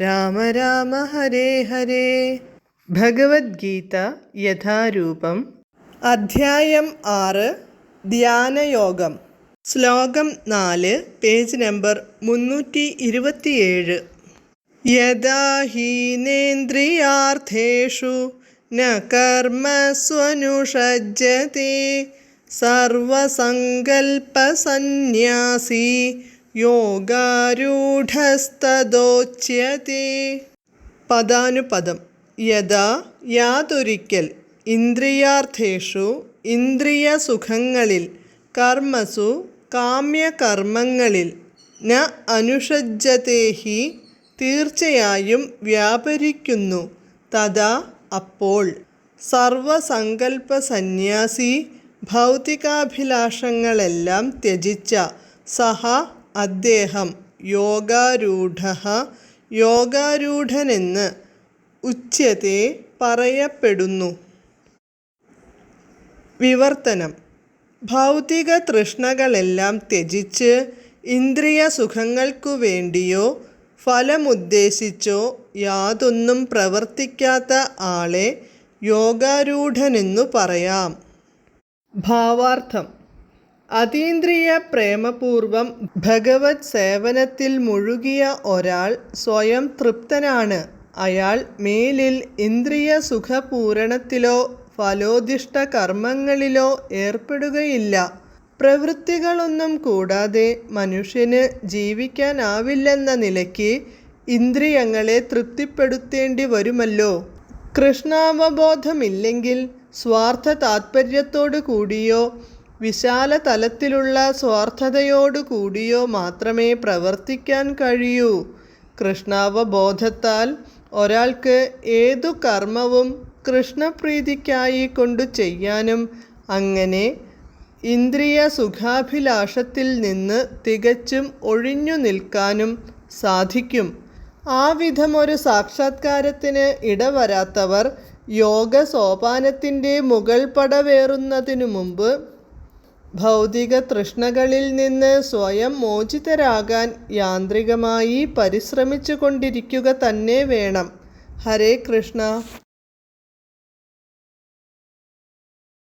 രാമ രാമ ഹരേ ഹരേ. ഭഗവത്ഗീത യഥാരൂപം. അധ്യായം ആറ്. ധ്യാനയോഗം. ശ്ലോകം നാല് പേജ് നമ്പർ മുന്നൂറ്റി ഇരുപത്തിയേഴ് യഥാഹീനേന്ദ്രിയാർത്ഥേഷു ന കർമ്മസ്വനുഷജ്ജത്തെ സർവസങ്കൽപ്പസന്യാസി യോഗാരൂഢസ്തദോച്യത്തെ പദാനുപദം. യഥാ യാതൊരിക്കൽ. ഇന്ദ്രിയാർത്ഥേഷു ഇന്ദ്രിയസുഖങ്ങളിൽ. കർമ്മസു കാമ്യകർമ്മങ്ങളിൽ. ന അനുഷജ്ജതേഹി തീർച്ചയായും വ്യാപരിക്കുന്നു. തഥാ അപ്പോൾ. സർവസങ്കൽപ്പ സന്യാസി ഭൗതികാഭിലാഷങ്ങളെല്ലാം ത്യജിച്ച സഹ അദ്ദേഹം യോഗാരൂഢ യോഗാരൂഢനെന്ന് ഉച്യത്തെ പറയപ്പെടുന്നു. വിവർത്തനം. ഭൗതിക തൃഷ്ണകളെല്ലാം ത്യജിച്ച് ഇന്ദ്രിയ സുഖങ്ങൾക്കു വേണ്ടിയോ ഫലമുദ്ദേശിച്ചോ യാതൊന്നും പ്രവർത്തിക്കാത്ത ആളെ യോഗാരൂഢനെന്നു പറയാം. ഭാവാർത്ഥം. അതീന്ദ്രിയ പ്രേമപൂർവം ഭഗവത് സേവനത്തിൽ മുഴുകിയ ഒരാൾ സ്വയം തൃപ്തനാണ്. അയാൾ മേലിൽ ഇന്ദ്രിയ സുഖപൂരണത്തിലോ ഫലോദിഷ്ട കർമ്മങ്ങളിലോ ഏർപ്പെടുകയില്ല. പ്രവൃത്തികളൊന്നും കൂടാതെ മനുഷ്യന് ജീവിക്കാനാവില്ലെന്ന നിലയ്ക്ക് ഇന്ദ്രിയങ്ങളെ തൃപ്തിപ്പെടുത്തേണ്ടി വരുമല്ലോ. കൃഷ്ണാവബോധമില്ലെങ്കിൽ സ്വാർത്ഥ താത്പര്യത്തോടു കൂടിയോ വിശാല തലത്തിലുള്ള സ്വാർത്ഥതയോടു കൂടിയോ മാത്രമേ പ്രവർത്തിക്കാൻ കഴിയൂ. കൃഷ്ണാവബോധത്താൽ ഒരാൾക്ക് ഏതു കർമ്മവും കൃഷ്ണപ്രീതിക്കായി കൊണ്ടു ചെയ്യാനും അങ്ങനെ ഇന്ദ്രിയ സുഖാഭിലാഷത്തിൽ നിന്ന് തികച്ചും ഒഴിഞ്ഞു നിൽക്കാനും സാധിക്കും. ആ വിധമൊരു സാക്ഷാത്കാരത്തിന് ഇടവരാത്തവർ യോഗ സോപാനത്തിന്റെ മുകൾ പടവേറുന്നതിനു മുമ്പ് ഭൗതിക തൃഷ്ണകളിൽ നിന്ന് സ്വയം മോചിതരാകാൻ യാന്ത്രികമായി പരിശ്രമിച്ചു കൊണ്ടിരിക്കുക തന്നെ വേണം. ഹരേ കൃഷ്ണ.